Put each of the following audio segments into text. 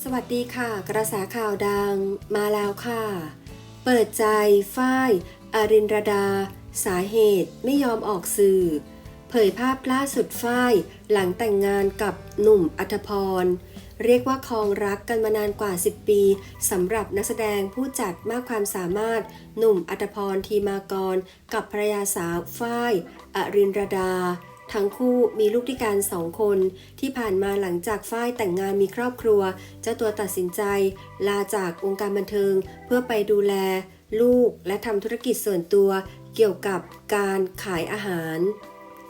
สวัสดีค่ะ กระแสข่าวดังมาแล้วค่ะ เปิดใจฝ้ายอารินรดา สาเหตุไม่ยอมออกสื่อ เผยภาพล่าสุดฝ้ายหลังแต่งงานกับหนุ่มอัธพร เรียกว่าคองรักกันมานานกว่า 10 ปีสำหรับนักแสดงผู้จัดมากความสามารถ หนุ่มอัธพรทีมากร กับภรรยาสาวฝ้ายอารินรดา ทั้งคู่มีลูกด้วยกันสองคน ที่ผ่านมาหลังจากฝ้ายแต่งงานมีครอบครัว เจ้าตัวตัดสินใจ ลาจากวงการบันเทิง เพื่อไปดูแล ลูกและทำธุรกิจส่วนตัว เกี่ยวกับการขายอาหาร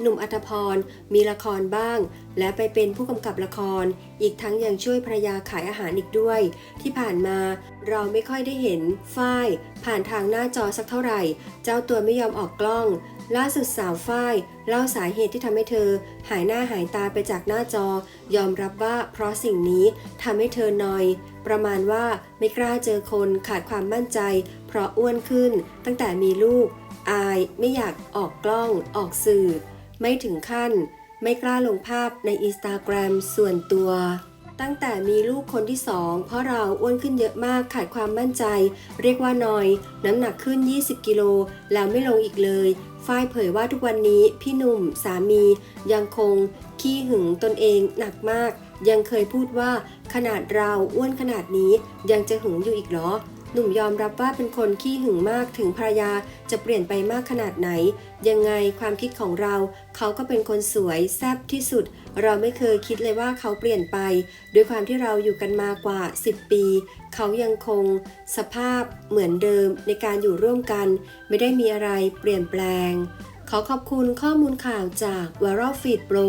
หนุ่มอัธพรมีละครบ้าง และไปเป็นผู้กำกับละคร อีกทั้งยังช่วยภรรยาขายอาหารอีกด้วย ที่ผ่านมาเราไม่ค่อยได้เห็นฝ้าย ผ่านทางหน้าจอสักเท่าไหร่ เจ้าตัวไม่ยอมออกกล้อง ล่าสุดสาวฝ้ายเล่าสาเหตุที่ทำให้เธอ หายหน้าหายตาไปจากหน้าจอ ยอมรับว่าเพราะสิ่งนี้ทำให้เธอนอย ประมาณว่าไม่กล้าเจอคนขาดความมั่นใจ เพราะอ้วนขึ้น ตั้งแต่มีลูก อายไม่อยากออกกล้องออกสื่อ ไม่ถึงขั้น ไม่กล้าลงภาพในอินสตาแกรมส่วนตัว ตั้งแต่มีลูกคนที่สองเพราะเราอ้วนขึ้นเยอะมากขาดความมั่นใจ เรียกว่านอย น้ำหนักขึ้น 20 กิโลแล้วไม่ลงอีกเลยฝ้ายเผยว่าทุกวันนี้พี่หนุ่มสามี ยังคง ขี้หึงตนเองหนักมาก ยังเคยพูดว่าขนาดเราอ้วนขนาดนี้ยังจะหึงอยู่อีกเหรอ หนุ่มยอมรับว่าเป็นคนขี้หึงมากถึงภรรยาจะเปลี่ยนไปมากขนาดไหน ยังไงความคิดของเรา เขาก็เป็นคนสวยแซ่บที่สุด เราไม่เคยคิดเลยว่าเขาเปลี่ยนไป ด้วยความที่เราอยู่กันมากว่า 10 ปี เขายังคง สภาพเหมือนเดิมในการอยู่ร่วมกัน ไม่ได้มีอะไรเปลี่ยนแปลง ขอขอบคุณข้อมูลข่าวจาก v i r a l Feed Pro